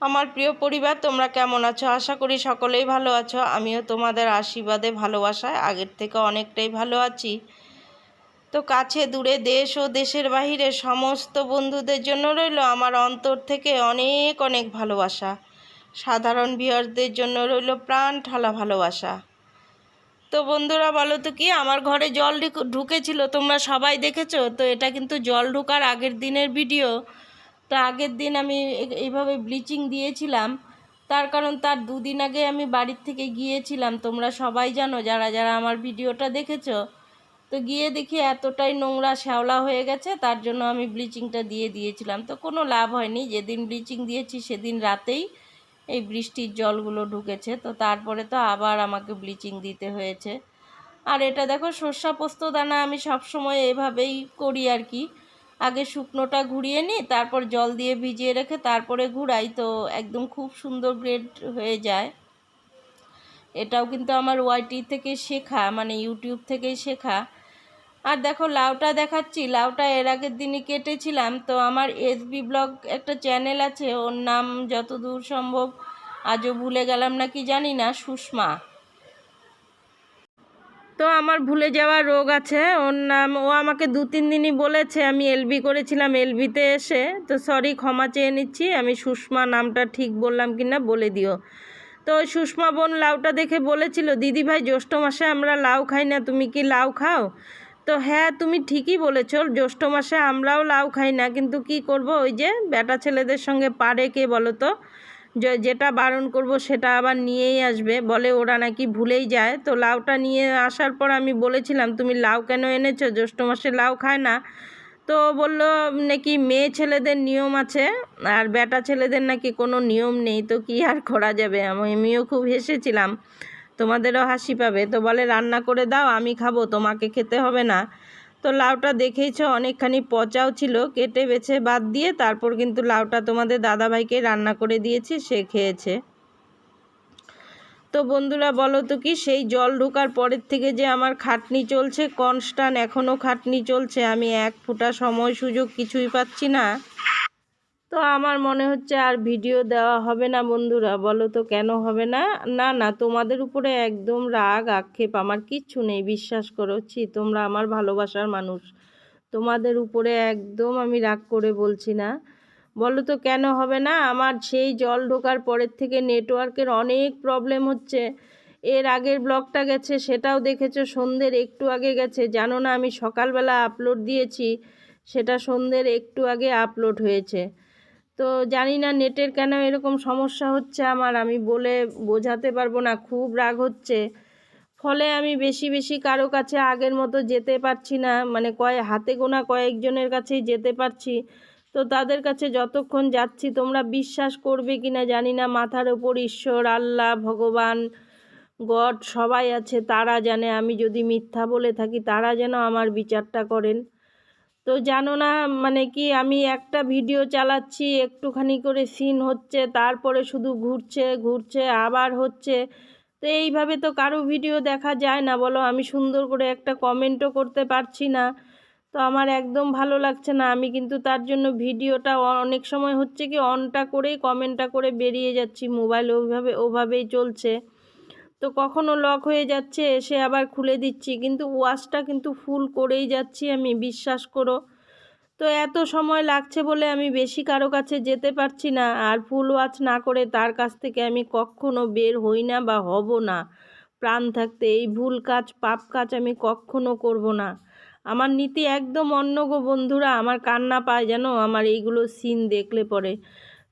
আমার প্রিয় পরিবার, তোমরা কেমন আছো? আশা করি সকলেই ভালো আছো। আমিও তোমাদের আশীর্বাদে, ভালোবাসায় আগের থেকে অনেকটাই ভালো আছি। তো কাছে দূরে দেশ ও দেশের বাহিরে সমস্ত বন্ধুদের জন্য রইল আমার অন্তর থেকে অনেক অনেক ভালোবাসা। সাধারণ ভিউয়ার্সদের জন্য রইল প্রাণ ঠালা ভালোবাসা। তো বন্ধুরা, বলো তো কি, আমার ঘরে জল ঢুক- ঢুকেছিল, তোমরা সবাই দেখেছ? তো এটা কিন্তু জল ঢোকার আগের দিনের ভিডিও। তো আগের দিন আমি এইভাবে ব্লিচিং দিয়েছিলাম। তার কারণ তার দুদিন আগে আমি বাড়ির থেকে গিয়েছিলাম। তোমরা সবাই জানো, যারা যারা আমার ভিডিওটা দেখেছ, তো গিয়ে দেখি এতটাই নোংরা, শ্যাওলা হয়ে গেছে, তার জন্য আমি ব্লিচিংটা দিয়ে দিয়েছিলাম। তো কোনো লাভ হয়নি। যেদিন ব্লিচিং দিয়েছি, সেদিন রাতেই এই বৃষ্টির জলগুলো ঢুকেছে। তো তারপরে তো আবার আমাকে ব্লিচিং দিতে হয়েছে। আর এটা দেখো, সর্ষা পোস্ত দানা আমি সবসময় এভাবেই করি আর কি। আগে শুকনোটা ঘুরিয়ে নিই তারপর জল দিয়ে ভিজিয়ে রেখে তারপরে ঘুরাই, তো একদম খুব সুন্দর গ্রেড হয়ে যায়। এটাও কিন্তু আমার ওয়াইটি থেকে শেখা মানে ইউটিউব থেকেই শেখা। আর দেখো, লাউটা দেখাচ্ছি, লাউটা এর আগের দিনই কেটেছিলাম, তো আমার এসবি ব্লগ একটা চ্যানেল আছে, ওর নাম যতদূর সম্ভব আজও ভুলে গেলাম নাকি জানি না, সুষমা। তো আমার ভুলে যাওয়া রোগ আছে। ওর নাম, ও আমাকে দু, তিন দিনই বলেছে, আমি এলবি করেছিলাম এলবিতে এসে। তো সরি ক্ষমা চেয়ে নিচ্ছি, আমি সুষমা নামটা ঠিক বললাম কি না বলে দিও। তো সুষমা বোন লাউটা দেখে বলেছিল, দিদি ভাই, জ্যৈষ্ঠ মাসে আমরা লাউ খাই না, তুমি কি লাউ খাও? তো হ্যাঁ তুমি ঠিকই বলেছ, জ্যৈষ্ঠ মাসে আমরাও লাউ খাই না, কিন্তু কি করব? ওই যে বেটা ছেলেদের সঙ্গে পারে কে বলো তো? যেটা বারণ করব সেটা আবার নিয়েই আসবে। বলে ওরা নাকি ভুলেই যায়। তো লাউটা নিয়ে আসার পর আমি বলেছিলাম, তুমি লাউ কেন এনেছো? জ্যৈষ্ঠ মাসে লাউ খায় না। তো বলল, নাকি মেয়ে ছেলেদের নিয়ম আছে, আর বেটা ছেলেদের নাকি কোনো নিয়ম নেই, তো কি আর করা যাবে? আমি- আমিও খুব হেসেছিলাম, তোমাদেরও হাসি পাবে। তো বলে, রান্না করে দাও, আমি খাব, তোমাকে খেতে হবে না। তো লাউটা দেখেইছ, অনেকখানি পচাও ছিল, কেটে বেছে বাদ দিয়ে তারপর কিন্তু লাউটা তোমাদের দাদাভাইকে রান্না করে দিয়েছি, সে খেয়েছে। তো বন্ধুরা বলো তো কি, সেই জল ঢোকার পরের থেকে যে আমার খাটনি চলছে কনস্ট্যান্ট এখনও খাটনি চলছে, আমি এক ফুটা সময় সুযোগ কিছুই পাচ্ছি না। তো আমার মনে হচ্ছে আর ভিডিও দেওয়া হবে না বন্ধুরা, বলো তো কেন হবে না? না না, তোমাদের উপরে একদম রাগ, আক্ষেপ আমার কিচ্ছু নেই, বিশ্বাস করছি তোমরা আমার ভালোবাসার মানুষ। তোমাদের উপরে একদম আমি রাগ করে বলছি না। বলো তো কেন হবে না? আমার সেই জল ঢোকার পরের থেকে নেটওয়ার্কের অনেক প্রবলেম হচ্ছে। এর আগের ব্লগটা গেছে, সেটাও দেখেছ, সন্ধ্যের একটু আগে গেছে। জানো না, আমি সকালবেলা আপলোড দিয়েছি, সেটা সন্ধ্যের একটু আগে আপলোড হয়েছে। তো জানি না নেটের কেন এরকম সমস্যা হচ্ছে আমার, আমি বলে বোঝাতে পারব না, খুব রাগ হচ্ছে। ফলে আমি বেশি বেশি কারও কাছে আগের মতো যেতে পারছি না মানে কয়, হাতে গোনা কয়েকজনের কাছেই যেতে পারছি। তো তাদের কাছে যতক্ষণ যাচ্ছি, তোমরা বিশ্বাস করবে কি না জানি না, মাথার ওপর ঈশ্বর, আল্লাহ, ভগবান, গড সবাই আছে, তারা জানে আমি যদি মিথ্যা বলে থাকি, তারা যেন আমার বিচারটা করেন। তো জানো না মানে কি আমি একটা ভিডিও চালাচ্ছি, একটুখানি করে সিন হচ্ছে, তারপরে শুধু ঘুরছে ঘুরছে, আবার হচ্ছে। তো এইভাবে তো কারও ভিডিও দেখা যায় না, বলো, আমি সুন্দর করে একটা কমেন্টও করতে পারছি না। তো আমার একদম ভালো লাগছে না, আমি কিন্তু তার জন্য ভিডিওটা অনেক সময় হচ্ছে কি অনটা করেই কমেন্টটা করে বেরিয়ে যাচ্ছি মোবাইল ওইভাবে ওভাবেই চলছে। তো কখনো লক হয়ে যাচ্ছে, এসে আবার খুলে দিচ্ছি। কিন্তু ওয়াশটা কিন্তু ফুল করেই যাচ্ছি আমি, বিশ্বাস করো। তো এত সময় লাগছে বলে আমি বেশি কারও কাছে যেতে পারছি না। আর ফুল ওয়াচ না করে তার কাছ থেকে আমি কখনো বের হই না বা হব না। প্রাণ থাকতে এই ভুল কাজ, পাপ কাজ আমি কখনো করব না। আমার নীতি একদম অন্য গো বন্ধুরা। আমার কান্না পায় যেন আমার এইগুলো সিন দেখলে পরে।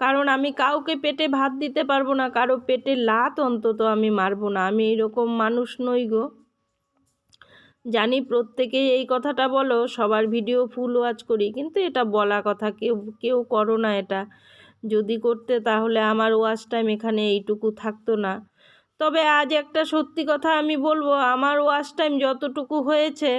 কারণ আমি কাউকে পেটে ভাত দিতে পারব না, কারও পেটে লাত অন্তত আমি মারবো না, আমি এরকম মানুষ নই গো। জানি প্রত্যেকেই এই কথাটা বলো, সবার ভিডিও ফুল ওয়াচ করি, কিন্তু এটা বলা কথা, কেউ কেউ করো না এটা। যদি করতে তাহলে আমার ওয়াচ টাইম এখানে এইটুকু থাকতো না। তবে আজ একটা সত্যি কথা আমি বলব, আমার ওয়াচ টাইম যতটুকু হয়েছে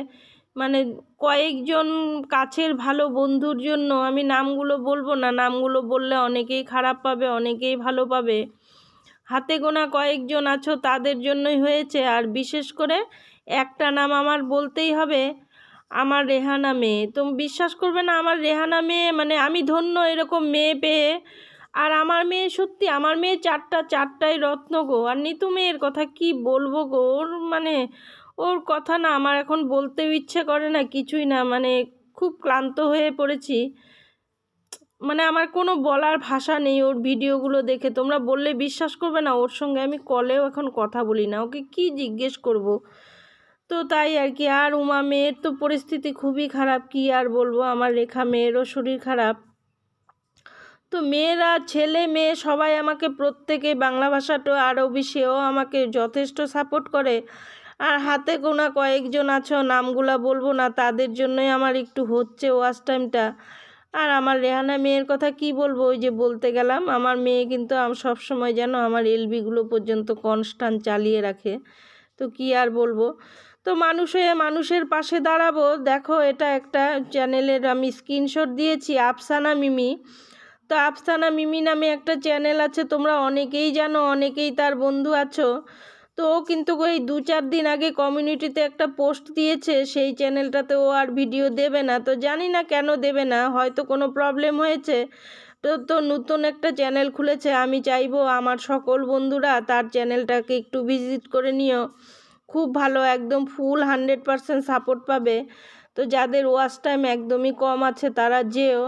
মানে কয়েকজন কাছের ভালো বন্ধুর জন্য আমি নামগুলো বলব না। নামগুলো বললে অনেকেই খারাপ পাবে, অনেকেই ভালো পাবে। হাতে গোনা কয়েকজন আছো, তাদের জন্যই হয়েছে। আর বিশেষ করে একটা নাম আমার বলতেই হবে, আমার রেহানা মেয়ে। তো বিশ্বাস করবে না, আমার রেহানা মেয়ে মানে আমি ধন্য এরকম মেয়ে পেয়ে। আর আমার মেয়ে সত্যি, আমার মেয়ে চারটা, চারটাই রত্ন গো। আর নিতু মেয়ের কথা কি বলব গো? ওর মানে ওর কথা না আমার এখন বলতেও ইচ্ছে করে না, কিছুই না মানে খুব ক্লান্ত হয়ে পড়েছি। মানে আমার কোনো বলার ভাষা নেই ওর ভিডিওগুলো দেখে। তোমরা বললে বিশ্বাস করবে না, ওর সঙ্গে আমি কলেও এখন কথা বলি না। ওকে কি জিজ্ঞেস করব? তো তাই আর কি, আর উমা মেয়ের তো পরিস্থিতি খুবই খারাপ, কি আর বলব? আমার রেখা মেয়েরও শরীর খারাপ। তো মেয়েরা, ছেলে, মেয়ে সবাই আমাকে প্রত্যেকে বাংলা ভাষাটা আরবি সেও আমাকে যথেষ্ট সাপোর্ট করে। আর হাতে গোনা কয়েকজন আছো, নামগুলা বলব না, তাদের জন্যই আমার একটু হচ্ছে ওয়াশ টাইমটা। আর আমার রেহানা মেয়ের কথা কি বলব, ওই যে বলতে গেলাম, আমার মেয়ে কিন্তু সব সময় যেন আমার এলবিগুলো পর্যন্ত কনস্ট্যান্ট চালিয়ে রাখে। তো কি আর বলব? তো মানুষ হয়ে মানুষের পাশে দাঁড়াবো। দেখো, এটা একটা চ্যানেলের আমি স্ক্রিনশট দিয়েছি, আফসানা মিমি। তো আফসানা মিমি নামে একটা চ্যানেল আছে, তোমরা অনেকেই জানো, অনেকেই তার বন্ধু আছো। তো কিন্তু ওই দু চার দিন আগে কমিউনিটিতে একটা পোস্ট দিয়েছে, সেই চ্যানেলটাতে ও আর ভিডিও দেবে না। তো জানি না কেন দেবে না, হয়তো কোনো প্রবলেম হয়েছে। তো তো নতুন একটা চ্যানেল খুলেছে, আমি চাইব আমার সকল বন্ধুরা তার চ্যানেলটাকে একটু ভিজিট করে নিও। খুব ভালো, একদম ফুল হান্ড্রেড পারসেন্ট সাপোর্ট পাবে। তো যাদের ওয়াচ টাইম একদমই কম আছে, তারা যেও।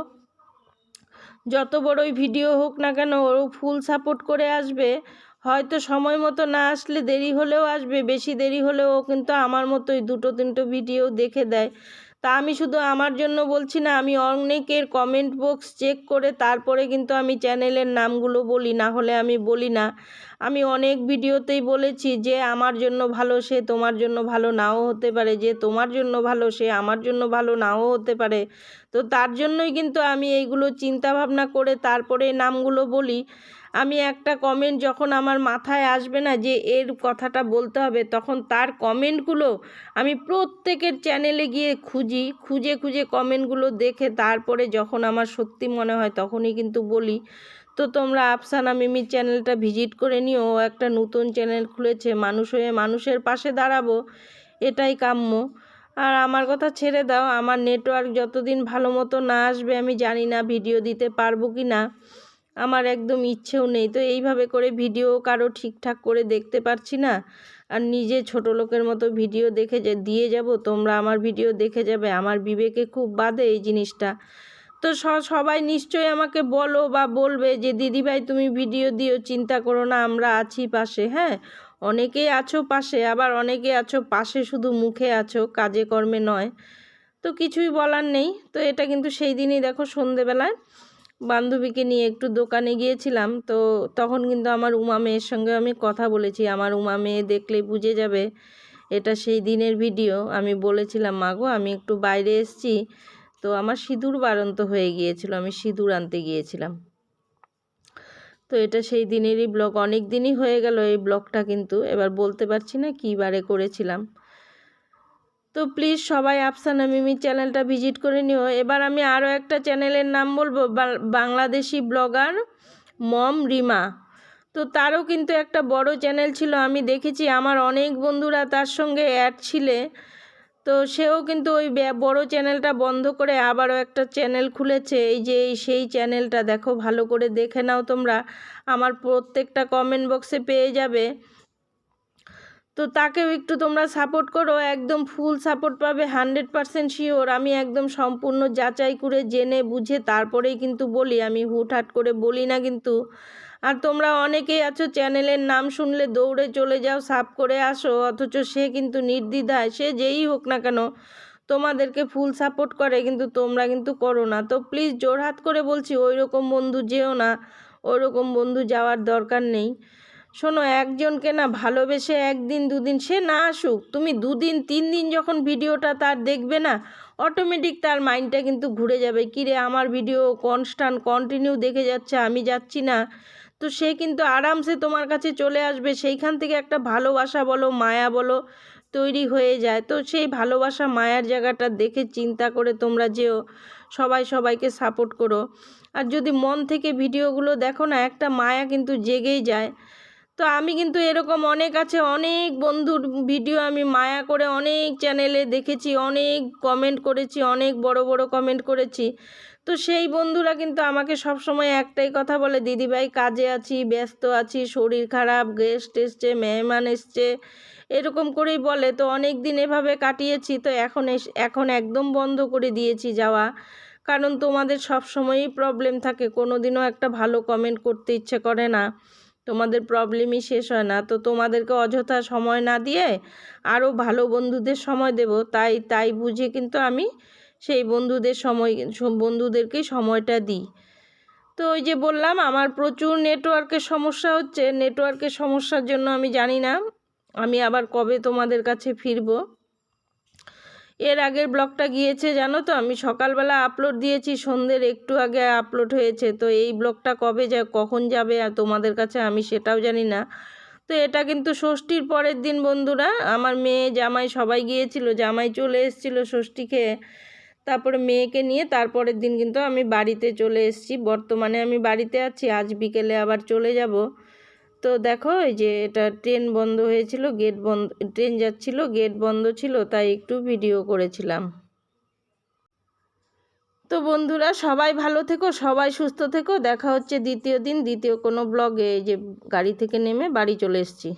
যত বড়ই ভিডিও হোক না কেন ও ফুল সাপোর্ট করে আসবে। হয়তো সময় মতো না আসলে দেরি হলেও আসবে, বেশি দেরি হলেও কিন্তু আমার মতোই দুটো তিনটো ভিডিও দেখে দেয়। তা আমি শুধু আমার জন্য বলছি না, আমি অনেকের কমেন্ট বক্স চেক করে তারপরে কিন্তু আমি চ্যানেলের নামগুলো বলি, না হলে আমি বলি না। আমি অনেক ভিডিওতেই বলেছি যে, আমার জন্য ভালো সে তোমার জন্য ভালো নাও হতে পারে। যে, তোমার জন্য ভালো সে আমার জন্য ভালো নাও হতে পারে। তো তার জন্যই কিন্তু আমি এইগুলো চিন্তা ভাবনা করে তারপরে নামগুলো বলি। আমি একটা কমেন্ট যখন আমার মাথায় আসবে না যে এর কথাটা বলতে হবে, তখন তার কমেন্টগুলো আমি প্রত্যেকের চ্যানেলে গিয়ে খুঁজি, খুঁজে খুঁজে কমেন্টগুলো দেখে তারপরে যখন আমার সত্যি মনে হয় তখনই কিন্তু বলি। তো তোমরা আফসানা মিমির চ্যানেলটা ভিজিট করে নিও একটা নতুন চ্যানেল খুলেছে, মানুষ হয়ে মানুষের পাশে দাঁড়াবো, এটাই কাম্য। আর আমার কথা ছেড়ে দাও, আমার নেটওয়ার্ক যতদিন ভালো মতো না আসবে আমি জানি না ভিডিও দিতে পারব কি না আমার একদম ইচ্ছেও নেই। তো এইভাবে করে ভিডিও কারও ঠিকঠাক করে দেখতে পারছি না। আর নিজে ছোট লোকের মতো ভিডিও দেখে যে দিয়ে যাব, তোমরা আমার ভিডিও দেখে যাবে। আমার বিবেকে খুব বাদে এই জিনিসটা। তো সবাই নিশ্চয়ই আমাকে বলো বা বলবে যে, দিদিভাই, তুমি ভিডিও দিও, চিন্তা করো না, আমরা আছি পাশে। হ্যাঁ অনেকেই আছো পাশে, আবার অনেকে আছো পাশে শুধু মুখে আছো, কাজে কর্মে নয়। তো কিছুই বলার নেই। তো এটা কিন্তু সেই দিনই দেখো সন্ধেবেলায় বান্ধবীকে নিয়ে একটু দোকানে গিয়েছিলাম, তো তখন কিন্তু আমার উমা মেয়ের সঙ্গে আমি কথা বলেছি। আমার উমা মেয়ে দেখলে বুঝে যাবে এটা সেই দিনের ভিডিও। আমি বলেছিলাম মাগো আমি একটু বাইরে এসছি। তো আমার সিঁদুর বারন্ত হয়ে গিয়েছিল, আমি সিঁদুর আনতে গিয়েছিলাম। তো এটা সেই দিনেরই ব্লগ। অনেক দিনই হয়ে গেল এই ব্লগটা কিন্তু। এবার বলতে পারছি না কী বারে করেছিলাম। তো প্লিজ সবাই আফসানা মিমি চ্যানেলটা ভিজিট করে নিও। এবার আমি আরও একটা চ্যানেলের নাম বলব বাংলাদেশি ব্লগার মম রিমা। তো তারও কিন্তু একটা বড় চ্যানেল ছিল, আমি দেখেছি, আমার অনেক বন্ধুরা তার সঙ্গে অ্যাড ছিলে। তো সেও কিন্তু ওই বড় চ্যানেলটা বন্ধ করে আবারও একটা চ্যানেল খুলেছে। এই যে এই সেই চ্যানেলটা দেখো, ভালো করে দেখে নাও তোমরা। আমার প্রত্যেকটা কমেন্ট বক্সে পেয়ে যাবে। তো তাকেও একটু তোমরা সাপোর্ট করো, একদম ফুল সাপোর্ট পাবে হান্ড্রেড পারসেন্ট শিওর আমি একদম সম্পূর্ণ যাচাই করে জেনে বুঝে তারপরেই কিন্তু বলি, আমি হুটহাট করে বলি না কিন্তু। আর তোমরা অনেকেই আছো চ্যানেলের নাম শুনলে দৌড়ে চলে যাও সাপ করে আসো, অথচ সে কিন্তু নির্দ্বিধায়, সে যেই হোক না কেন তোমাদেরকে ফুল সাপোর্ট করে, কিন্তু তোমরা কিন্তু করো না। তো প্লিজ জোরহাত করে বলছি ওই রকম বন্ধু যেও না ওই রকম বন্ধু যাওয়ার দরকার নেই। শোনো, একজনকে না ভালোবেসে একদিন, দুদিন সে না আসুক, তুমি দুদিন তিন দিন যখন ভিডিওটা তার দেখবে না অটোমেটিক তার মাইন্ডটা কিন্তু ঘুরে যাবে। কিরে, আমার ভিডিও কনস্ট্যান্ট কন্টিনিউ দেখে যাচ্ছে, আমি যাচ্ছি না। তো সে কিন্তু আরামসে তোমার কাছে চলে আসবে, সেইখান থেকে একটা ভালোবাসা বলো, মায়া বলো, তৈরি হয়ে যায়। তো সেই ভালোবাসা, মায়ার জায়গাটা দেখে চিন্তা করে তোমরা যেও, সবাই সবাইকে সাপোর্ট করো। আর যদি মন থেকে ভিডিওগুলো দেখো না, একটা মায়া কিন্তু জেগেই যায়। তো আমি কিন্তু এরকম অনেক আছে, অনেক বন্ধুর ভিডিও আমি মায়া করে অনেক চ্যানেলে দেখেছি, অনেক কমেন্ট করেছি, অনেক বড় বড় কমেন্ট করেছি। তো সেই বন্ধুরা কিন্তু আমাকে সব সময় একটাই কথা বলে দিদিভাই কাজে আছি, ব্যস্ত আছি, শরীর খারাপ গেস্ট এসছে, মেহমান এসছে। এরকম করেই বলে, তো অনেক দিন এভাবে কাটিয়েছি, তো এখন এখন একদম বন্ধ করে দিয়েছি যাওয়া। কারণ তোমাদের সব সময়ই প্রবলেম থাকে কোনো দিনও একটা ভালো কমেন্ট করতে ইচ্ছে করে না। তোমাদের প্রবলেমই শেষ হয় না। তো তোমাদেরকে অযথা সময় না দিয়ে আরও ভালো বন্ধুদের সময় দেব। তাই তাই বুঝে কিন্তু আমি সেই বন্ধুদের সময় বন্ধুদেরকেই সময়টা দিই। তো ওই যে বললাম, আমার প্রচুর নেটওয়ার্কের সমস্যা হচ্ছে। নেটওয়ার্কের সমস্যার জন্য আমি জানি না। আমি আবার কবে তোমাদের কাছে ফিরবো? এর আগের ব্লগটা গিয়েছে, জানো তো? আমি সকালবেলা আপলোড দিয়েছি, সন্ধ্যের একটু আগে আপলোড হয়েছে। তো এই ব্লগটা কবে যা, কখন যাবে আর তোমাদের কাছে আমি সেটাও জানি না। তো এটা কিন্তু ষষ্ঠীর পরের দিন বন্ধুরা। আমার মেয়ে, জামাই সবাই গিয়েছিল, জামাই চলে এসেছিল ষষ্ঠী খেয়ে। তারপরে মেয়েকে নিয়ে তারপরের দিন কিন্তু আমি বাড়িতে চলে এসেছি। বর্তমানে আমি বাড়িতে আছি, আজ বিকেলে আবার চলে যাব। তো দেখো, এই যে এটা ট্রেন বন্ধ হয়েছিল গেট বন্ধ, ট্রেন যাচ্ছিল গেট বন্ধ ছিল, তাই একটু ভিডিও করেছিলাম। তো বন্ধুরা, সবাই ভালো থেকো, সবাই সুস্থ থেকো, দেখা হচ্ছে দ্বিতীয় দিন, দ্বিতীয় কোনো ব্লগে যে গাড়ি থেকে নেমে বাড়ি চলে এসেছি।